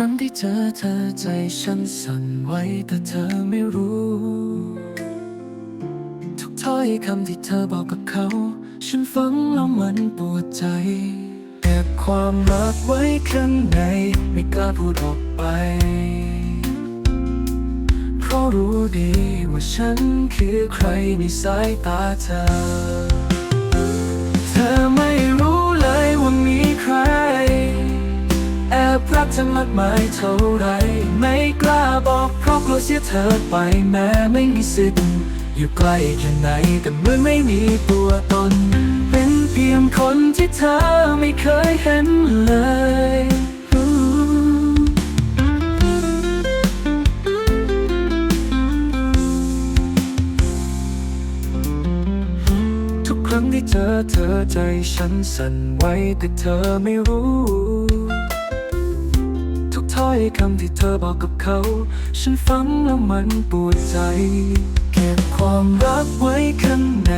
รั้งที่เจอเธอใจฉันสั่นไหวแต่เธอไม่รู้ ทุกถ้อยคำที่เธอบอกกับเขา ฉันฟังแล้วมันปวดใจเก็บความรักไว้ข้างในไม่กล้าพูดออกไป เพราะรู้ดีว่าฉันคือใครในสายตาเธอ เธอไม่ อบรักเธอมากมายเท่าไร ไม่กล้าบอกเพราะกลัวเสียเธอไปแม้ไม่มีสิทธิ์อยู่ใกล้แค่ไหนแต่เมื่อไม่มีตัวตน เป็นเพียงคนที่เธอไม่เคยเห็นเลยทุกครั้งที่เจอเธอใจฉันสั่นไหวแต่เธอไม่รู้ ถ้อยคำที่เธอบอกกับเขา ฉันฟังแล้วมันปวดใจ เก็บความรักไว้ข้างใน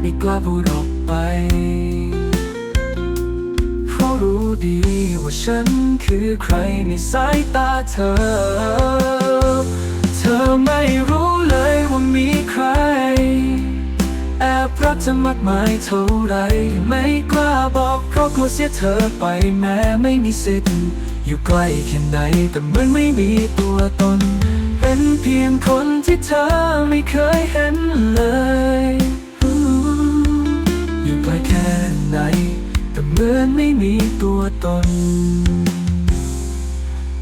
ไม่กล้าพูดออกไป เพราะรู้ดีว่าฉันคือใครในสายตาเธอ เธอไม่รู้เลย อบรักเธอมากมายเท่าไรไม่กล้าบอกเพราะกลัวเสียเธอไปแม้ไม่มีสิทธิ์อยู่ใกล้แค่ไหนแต่เหมือนไม่มีตัวตน เป็นเพียงคนที่เธอไม่เคยเห็นเลย อยู่ใกล้แค่ไหนแต่เหมือนไม่มีตัวตน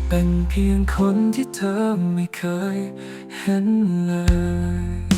เป็นเพียงคนที่เธอไม่เคยเห็นเลย